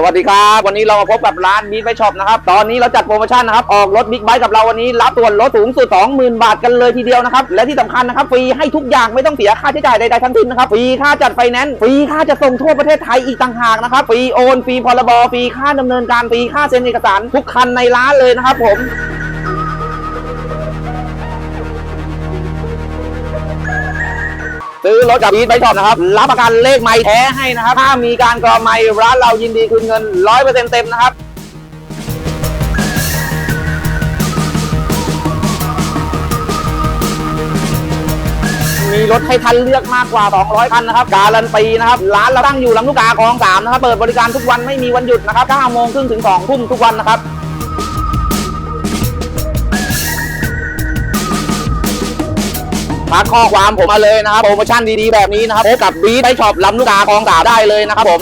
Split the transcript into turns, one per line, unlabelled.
สวัสดีครับ วันนี้เรามาพบกับร้านบิ๊กไบช็อปนะครับ ตอนนี้เราจัดโปรโมชั่นนะครับ ออกรถบิ๊กไบกับเราวันนี้ รับส่วนลดสูงสุด 20,000 บาทกันเลยทีเดียวนะครับ และที่สำคัญนะครับ ฟรีให้ทุกอย่างไม่ต้องเสียค่าใช้จ่ายใดๆทั้งสิ้นนะครับ ฟรีค่าจัดไฟแนนซ์ ฟรีค่าจะส่งทั่วประเทศไทยอีกต่างหากนะครับ ฟรีโอน ฟรีพรบ ฟรีค่าดำเนินการ ฟรีค่าเซ็นเอกสารทุกคันในร้านเลยนะครับผม ซื้อรถกับบีทไบช็อปนะครับ รับประกันเลขไม้แท้ให้นะครับ ถ้ามีการกรอไม้ร้านเรายินดีคืนเงิน100%เต็มนะครับมีรถให้ท่านเลือกมากกว่า 200 คันนะครับ การันตีนะครับ ร้านเราตั้งอยู่ลำลูกกาคลอง3นะครับ เปิดบริการทุกวันไม่มีวันหยุดนะครับ9โมงครึ่งถึง2ทุ่มทุกวันนะครับ ทักข้อความผมมาเลยนะครับโปรโมชั่นดีๆแบบนี้นะครับพบกับบีทไปช็อปลำลูกกาคลองสามได้เลยนะครับผม